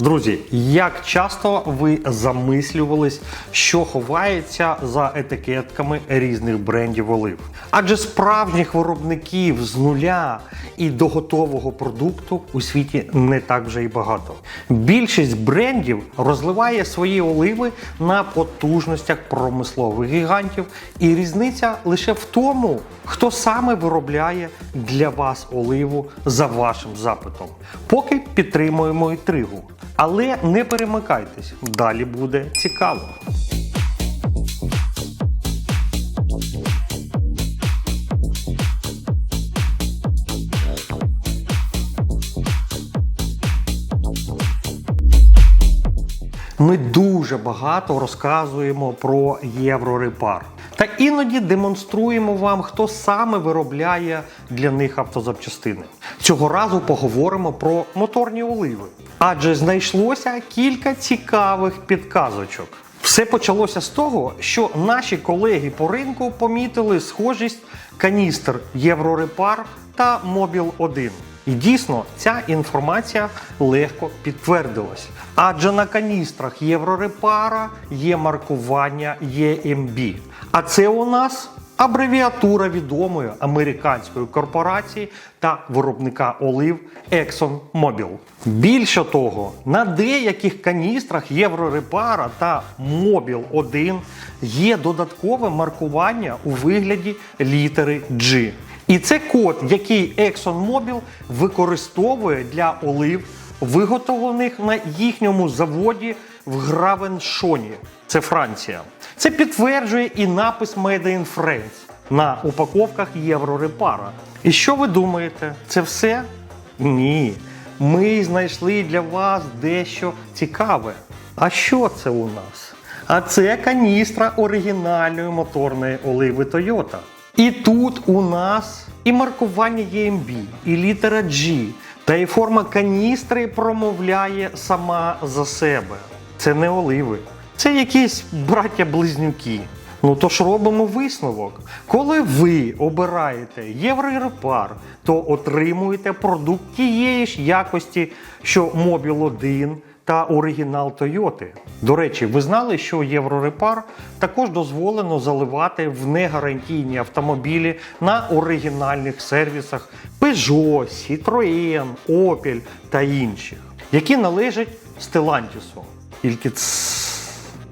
Друзі, як часто ви замислювались, що ховається за етикетками різних брендів олив? Адже справжніх виробників з нуля і до готового продукту у світі не так вже й багато. Більшість брендів розливає свої оливи на потужностях промислових гігантів, і різниця лише в тому, хто саме виробляє для вас оливу за вашим запитом. Поки підтримуємо інтригу. Але не перемикайтесь, далі буде цікаво. Ми дуже багато розказуємо про єврорепар. Та іноді демонструємо вам, хто саме виробляє для них автозапчастини. Цього разу поговоримо про моторні оливи, адже знайшлося кілька цікавих підказочок. Все почалося з того, що наші колеги по ринку помітили схожість каністр Єврорепар та Мобіл 1. І дійсно ця інформація легко підтвердилась. Адже на каністрах Єврорепара є маркування EMB. А це у нас абревіатура відомої американської корпорації та виробника олив ExxonMobil. Більше того, на деяких каністрах Єврорепара та Mobil 1 є додаткове маркування у вигляді літери G. І це код, який ExxonMobil використовує для олив, виготовлених на їхньому заводі в Гравеншоні. Це Франція. Це підтверджує і напис Made in France на упаковках Єврорепара. І що ви думаєте? Це все? Ні. Ми знайшли для вас дещо цікаве. А що це у нас? А це каністра оригінальної моторної оливи Toyota. І тут у нас і маркування EMB, і літера G, та і форма каністри промовляє сама за себе. Це не оливи, це якісь браття-близнюки. Ну то ж робимо висновок. Коли ви обираєте Єврорепар, то отримуєте продукт тієї ж якості, що Mobil 1 та оригінал Тойоти. До речі, ви знали, що Єврорепар також дозволено заливати в негарантійні автомобілі на оригінальних сервісах Peugeot, Citroën, Opel та інших, які належать Stellantis. Тільки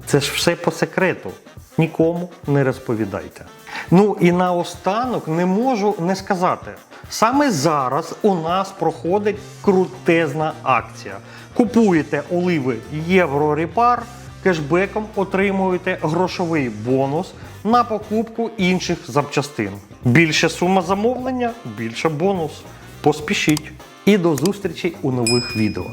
це ж все по секрету. Нікому не розповідайте. Ну і наостанок не можу не сказати. Саме зараз у нас проходить крутезна акція. Купуєте оливи Єврорепар, кешбеком отримуєте грошовий бонус на покупку інших запчастин. Більше сума замовлення, більше бонус. Поспішіть. І до зустрічі у нових відео.